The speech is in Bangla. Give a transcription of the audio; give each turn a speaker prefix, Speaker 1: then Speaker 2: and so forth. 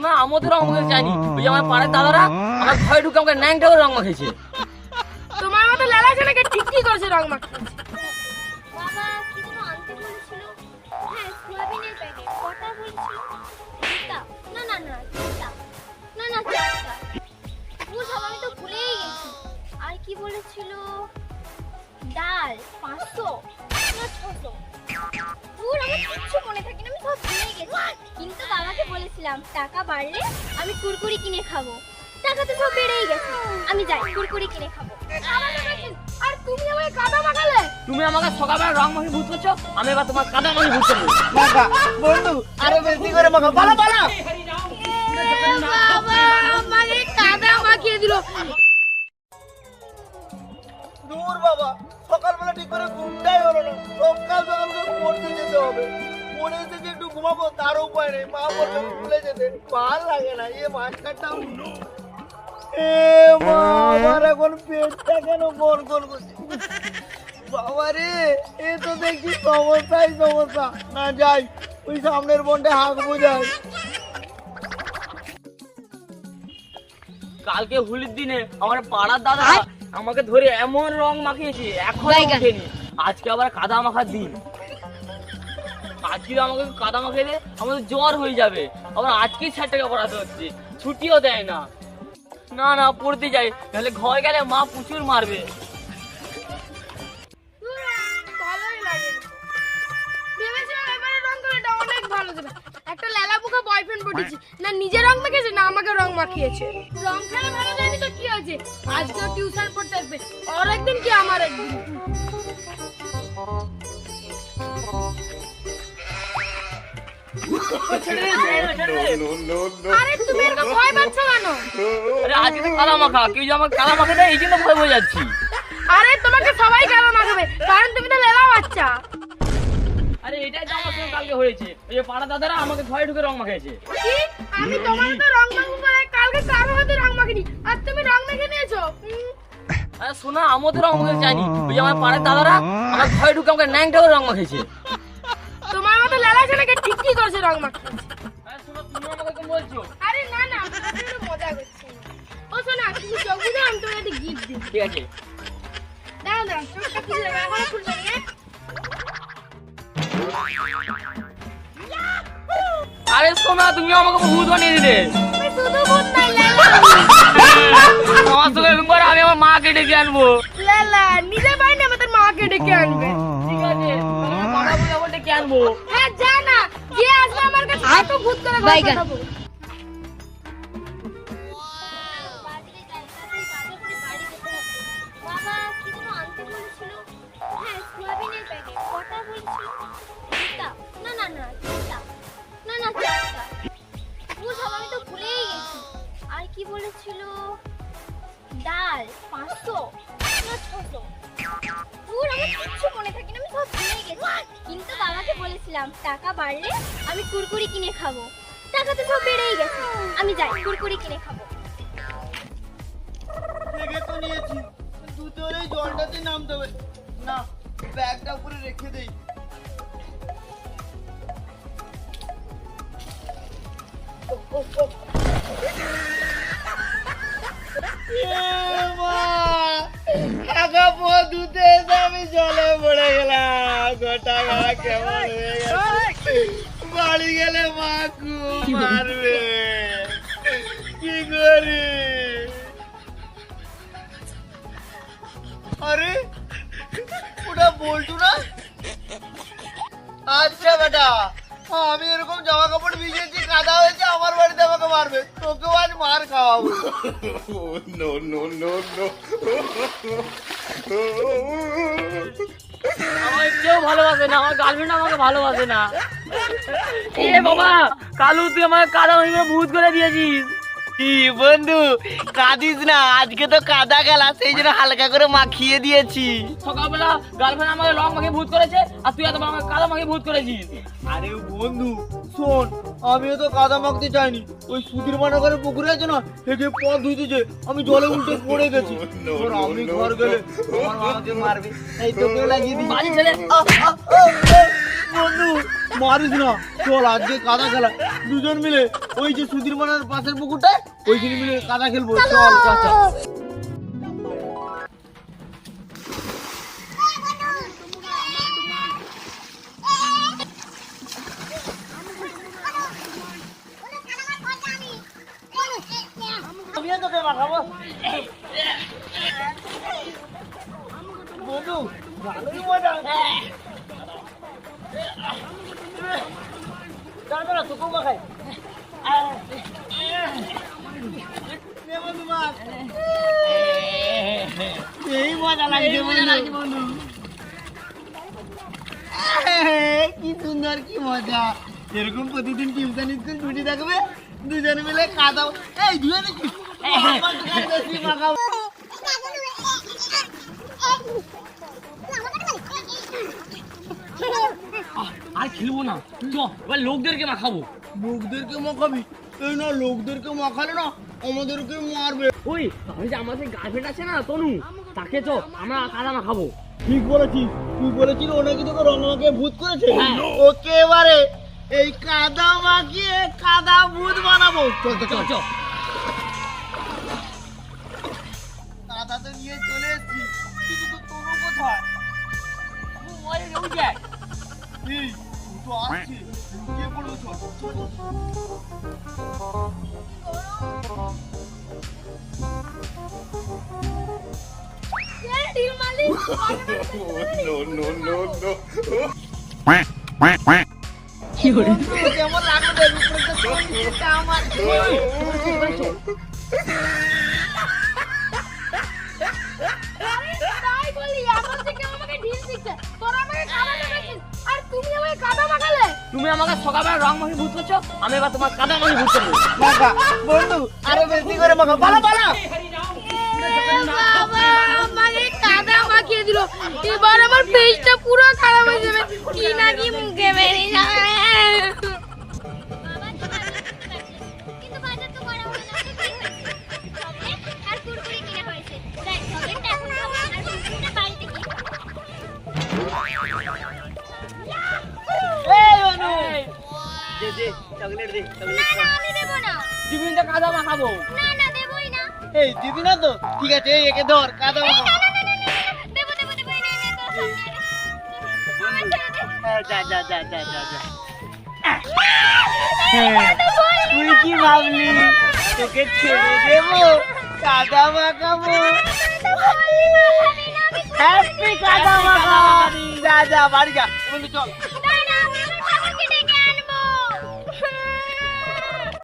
Speaker 1: শোনা আমাদের রং মাখাতে চাইনি ওই আমার পাড়ার দাদারা আমার ঘরে ঢুকে আমাকে ন্যাংটা করে রং মাখেছে
Speaker 2: তোমার মতো লালা ছেলেকে ঠিক কি করেছে রং মাখিয়েছে।
Speaker 3: বলেছিলাম টাকা বাড়লে আমি কুরকুরি কিনে খাব। টাকা তো সব বেড়েই গেছে। আমি যাই কুরকুরি কিনে খাব।
Speaker 2: আর তুমি আমাকে কাদা মাখালে?
Speaker 1: তুমি আমাকে সকালবেলা রং মাখি ভূত করছ আমি এবার তোমার কাদা মাখি ভূত করব।
Speaker 4: বন্ধু আরও বেশি করে মাখা। বলো পালা লাগে না এ মাস্টারটা এ মা আমার এখন পেটটা কেন গন গন করছে? বাবা রে এ তো দেখছি সমস্যাই সমস্যা। না যাই ওই সামনের বনটা হাঁক বোঝায়
Speaker 1: কালকে হোলির দিনে আমার পাড়ার দাদা আমাকে ধরে এমন রং মাখিয়েছে এখন ওঠেনি আজকে আবার কাদা মাখার দিন। আজকে আমাকে কাদা মাখিয়ে আমাদের জ্বর হয়ে যাবে। আবার আজকেই ষাট টাকা পড়াতে হচ্ছে। ছুটিও দেয় না। না না, পড়তে যাই। তাহলে ঘরে গেলে মা প্রচুর মারবে।
Speaker 2: একটা মুখে বয়ফ্রেন্ড না মাখিয়েছে, না আমাকে মাখিয়েছে। জানি তো হয়েছে। আজকেও টিউশন পড়তে আসবে। ওর একদিন কি আমার একদিন? আরে তুমি এরকম ভয় পাচ্ছ কেন?
Speaker 1: আরে আজকে তো কাদা মাখা কেউ যে আমার কাদা মাখে এই জন্য ভয় হয়ে যাচ্ছি।
Speaker 2: আরে তোমাকে সবাই কেন মাখাবে কারণ তুমি তো লেলা বাচ্চা।
Speaker 1: আরে এটাই তো আমার সঙ্গে কালকে হয়েছে। ওই যে পাড়া দাদারা আমাকে ঘরে ঢুকে রং মাখিয়েছে
Speaker 2: কি? আমি তোমার তো রং মাখবো কালকে কারও হাতে রং মাখিনি? আর তুমি রং মেখে নিয়েছো?
Speaker 1: আরে শোনা আমাদের রং মাখাতে চাইনি। ওই আমার পাড়ার দাদারা আমার ঘরে ঢুকে আমাকে ন্যাংটা করে রং মাখিয়েছে
Speaker 2: কি রং মাখিয়েছে
Speaker 1: আরে
Speaker 2: না না আমি মজা করছি ও শোনা তুমি চোখ বুঝে আমি তোমাকে একটা গিফট দিই।
Speaker 1: ঠিক আছে।
Speaker 2: দাঁড়াও দাঁড়াও চোখটা খুলে দেবে এখনও খুলবে না
Speaker 1: আরে শোনা তুমি আমাকে ভূত বানিয়ে দিলে।
Speaker 2: শুধু ভূত নাই
Speaker 1: আমার সঙ্গে এরকম করে আমি আমার মাকে ডেকে আনব।
Speaker 2: লেলা নিজে পাই না তোর মাকে ডেকে আনবে।
Speaker 1: ঠিক আছে বলে ডেকে আনব।
Speaker 2: হ্যাঁ যা না যে আসবে আমার কাছে এত ভূত করে
Speaker 3: হ্যাঁ গেছি আর কি বলেছিল? ডাল পাঁচশো না ছশো? দূর আমার কিচ্ছু মনে থাকে না আমি সব ভুলে গেছি। কিন্তু বাবাকে বলেছিলাম টাকা বাড়লে আমি কুরকুরি কিনে খাব। টাকা তো সব বেড়েই গেছে। আমি যাই কুরকুরি কিনে খাব।
Speaker 4: দেখে তো নিয়েছি দুধের জলটাতে নামতে হবে। না ব্যাগটা উপরে রেখে দেই। গোটা কেমন হয়ে গেছে? বাড়ি গেলে মা মারবে। মারবে তোকেও আজ মার খাওয়াবো।
Speaker 5: no, no, no, no.
Speaker 1: আমার কেউ ভালোবাসে না আমার গার্লফ্রেন্ড আমাকে ভালোবাসে না। এ বাবা কালু তুই আমার কাদা হইবে ভূত করে দিয়েছিস।
Speaker 4: কি বন্ধু কাঁদিস না আজকে তো কাদা গেলা সেই জন্য হালকা করে মাখিয়ে দিয়েছি।
Speaker 1: সকালবেলা গার্লফ্রেন্ড আমাকে লং মাখিয়ে ভূত করেছে আর তুই এত আমাকে কাদা মাখিয়ে ভূত করেছিস।
Speaker 4: আরে বন্ধু শোন আমিও তো কাদা মাখতে চাইনি। ওই সুধীর মানগরের পুকুরে আছে না হেঁটে পথ ধুইতেছে আমি জলে উল্টে পড়ে গেছি। এবার আমি ঘর গেলে আমার মা মারবে। এই তোকেও লাগিয়ে দিই
Speaker 1: বাজে ছেলে
Speaker 4: আহ, আহ, আহ, আহ। বন্ধু মারিস না। চল আজকে কাদা খেলা। দুজন মিলে ওই যে সুধীর মানের পাশের পুকুরটায় ওইখানে মিলে কাদা খেলব। চল চল। আমিও তোকে মাখাবো বন্ধু ভালোই মজা দাঁড়া দাঁড়া তোকেও মাখাই নে বন্ধু মাখ। এই মজা লাগছে বন্ধু। কি সুন্দর কি মজা। এরকম প্রতিদিন টিউশন স্কুল ছুটি থাকবে? দুজনে মিলে কাদাও। এই দুজনে কি।
Speaker 1: আর খেলব না। চ এবার লোকদেরকে মাখাবো।
Speaker 4: লোকদেরকে মাখাবি? এই না লোকদেরকে মাখালে না আমাদেরকে মারবে।
Speaker 1: ওই তাহলে যে আমাদের গার্লফ্রেন্ড আছে না তনু তাকে তো আমরা কাদা মাখাবো।
Speaker 4: ঠিক বলেছিস তুই বলেছিস ও নাকি তোকে রং ভূত করেছে?
Speaker 1: হ্যাঁ।
Speaker 4: ওকে এবারে? এই কাদা মাখিয়ে কাদা ভূত বানাবো। চল তো
Speaker 1: চ
Speaker 4: চল। কাদা তো নিয়ে চলে এসেছি। কিন্তু তো তোর কোথায়?
Speaker 1: ওই ওই দেখ।
Speaker 4: এই তো আসছে লুকিয়ে পড়ো চল চল, চল।
Speaker 2: ঢিল
Speaker 5: no, no, no, no.
Speaker 4: কেমন লাগল দেখ উপরে তো তোর নিচটা আমার
Speaker 2: আরে তাই বলি আমার থেকে আমাকে ঢিল দিচ্ছে তোরা আমাকে কাদা মাখাচ্ছিস আর তুমি আমাকে কাদা মাখালে
Speaker 1: তুমি আমাকে সকালবেলা রং মাখি ভূত করছ আমি এবার তোমার কাদা মাখি ভূত করব।
Speaker 4: বন্ধু আরও বেশি করে মাখা।
Speaker 2: মাখিয়ে দিল এবার আমার ফেসটা পুরো খারাপ হয়ে যাবে। কি না কি মুখে বেরিয়ে যাবে।
Speaker 3: দেবো না
Speaker 1: কাদা মাখাবো
Speaker 3: না না দেবোই না
Speaker 4: এই দিবি তো ঠিক আছে এই একে ধর কাদা হ্যাঁ, তুই কি ভাবলি তোকে ছেড়ে দেবো কাদা মাখাবো হ্যাপি কাদা মাখা যা যা বাড়ি যা চল